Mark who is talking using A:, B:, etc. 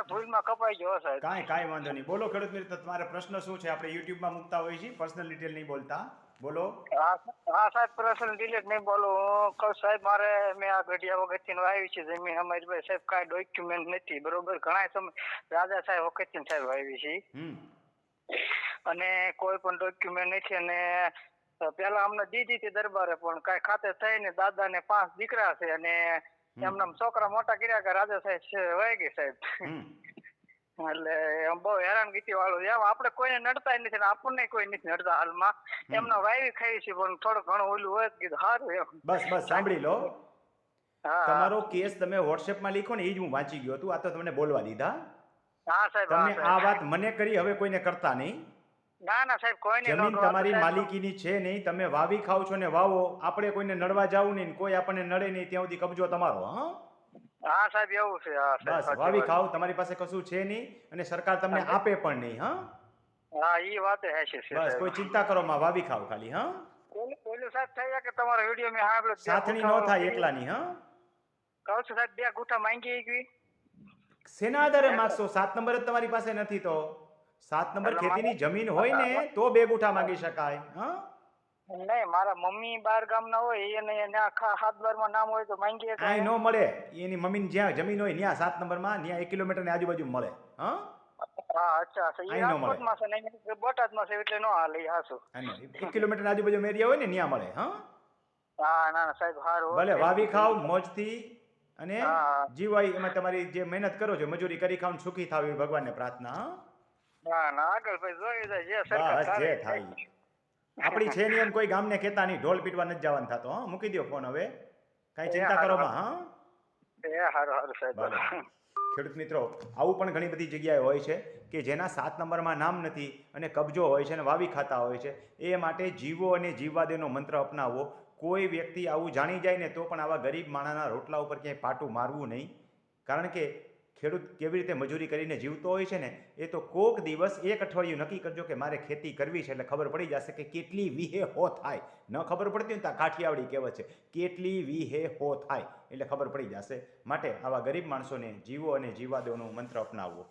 A: હવે ભૂલમાં કપાઈ ગયો સાહેબ
B: કાંઈ કાંઈ વાંધો નહીં. બોલો ખેડૂત મિત્ર તમારે પ્રશ્ન શું છે? આપણે યુટ્યુબમાં મૂકતા હોઈએ છીએ. પર્સનલ ડિટેલ નહીં બોલતા. બોલો.
A: હા સાહેબ પર્સનલ ડિટેલ નહીં બોલો. કહું સાહેબ મારે મેં આ ગઢિયા વખતથી આવી છે. જમીન અમારી પાસે સાહેબ કાંઈ ડોક્યુમેન્ટ નથી. બરોબર? ઘણા સમય રાજા સાહેબ વખતથી સાહેબ આવી છે. અને કોઈ પણ ડોક્યુમેન્ટ નથી અને પેલા અમને દીધી હતી દરબારે પણ કાંઈ ખાતે થઈને દાદા ને પાંચ દીકરા છે અને એમના છોકરા મોટા કર્યા કે રાજા સાહેબ છે વહી ગઈ સાહેબ એટલે એમ બહુ હેરાનગતિ વાળું એમ આપણે કોઈને નડતા નથી આપણને કોઈ નથી નડતા હાલમાં. એમનો વાયવી ખાઈ છે પણ થોડું ઘણું ઓલું હોય કીધું સારું એમ.
B: બસ બસ સાંભળી લો.
A: હા.
B: તમારો કેસ તમે વોટ્સએપમાં લીખો ને એ જ હું વાંચી ગયો હતું. આ તો તમને બોલવા દીધા.
A: હા સાહેબ
B: તમે આ વાત મને કરી હવે કોઈને કરતા નહીં.
A: ના ના સાહેબ કોઈ નહીં
B: જમીન તમારી માલિકીની છે નહીં તમે વાવી ખાવ છો ને વાવો આપણે કોઈને નડવા જાવું નહીં કોઈ આપણને નડે નહીં ત્યાં સુધી કબજો તમારો હા?
A: હા સાહેબ એવું છે હા સાહેબ
B: બસ વાવી ખાવ તમારી પાસે કશું છે નહીં અને સરકાર તમને આપે પણ નહીં હા?
A: હા ઈ વાત હે છે
B: બસ કોઈ ચિંતા કરો માં વાવી ખાવ ખાલી હા?
A: ઓલું સાહેબ થઈ કે તમારો વિડિયો મેં સાંભળ્યો
B: સાથણી ન થાય એકલાની હા?
A: કહું છું સાહેબ બે ગુઠા માંગી ગઈ.
B: શેના આધારે માગશો સાત નંબર જ તમારી પાસે નથી તો. સાત નંબર ખેતીની જમીન હોય ને તો બે ગુઠા માંગી શકાય હા?
A: નહીં મારા મમ્મી બાર ગામના હોય એને આખા હાથ બારમાં નામ હોય તો માંગીએ
B: કાંઈ ન મળે. એની મમ્મીને જ્યાં જમીન હોય ત્યાં સાત નંબરમાં ત્યાં એક કિલોમીટરની આજુબાજુ મળે હા?
A: હા અચ્છા અચ્છા ઈ
B: અહીં ન મળે.
A: રાજકોટમાં છે ને બોટાદમાં છે એટલે નો હાલે હાસુ
B: એક કિલોમીટર આજુબાજુ એરિયા હોય ને ત્યાં મળે હા?
A: હા ના ના સાહેબ સારું
B: ભલે વાવી ખાવ મોજથી અને જીવાય એમાં તમારી જે મહેનત કરો છો મજૂરી કરી ખાવ ને સુખી થાવ એવી ભગવાનને પ્રાર્થના હા?
A: ના ના આગળ ભાઈ જોઈ જાય જે સરકાર
B: જે થાય. આપણી છે નહીં એમ કોઈ ગામને કહેતા નહીં ઢોલ પીટવા નથી જવાનું થતો હા મૂકી દો ફોન હવે. કાંઈ ચિંતા કરો માં હા.
A: એ હારું હારું સાહેબ
B: ખેડૂત મિત્રો આવું પણ ઘણી બધી જગ્યાએ હોય છે કે જેના સાત નંબરમાં નામ નથી અને કબજો હોય છે અને વાવી ખાતા હોય છે એ માટે જીવો અને જીવવાદેનો મંત્ર અપનાવવો. કોઈ વ્યક્તિ આવું જાણી જાય ને તો પણ આવા ગરીબ માણાના રોટલા ઉપર ક્યાંય પાટું મારવું નહીં. કારણ કે ખેડૂત કેવી રીતે મજૂરી કરીને જીવતો હોય છે ને, એ તો કોક દિવસ એક અઠવાડિયું નક્કી કરજો કે મારે ખેતી કરવી છે એટલે ખબર પડી જશે કે કેટલી વીહે હો થાય. ન ખબર પડતી હોય તો આ કાઠિયાવાડી કહેવત છે, કેટલી વીહે હો થાય એટલે ખબર પડી જશે. માટે આવા ગરીબ માણસોને જીવો અને જીવા દેવાનો મંત્ર અપનાવવો.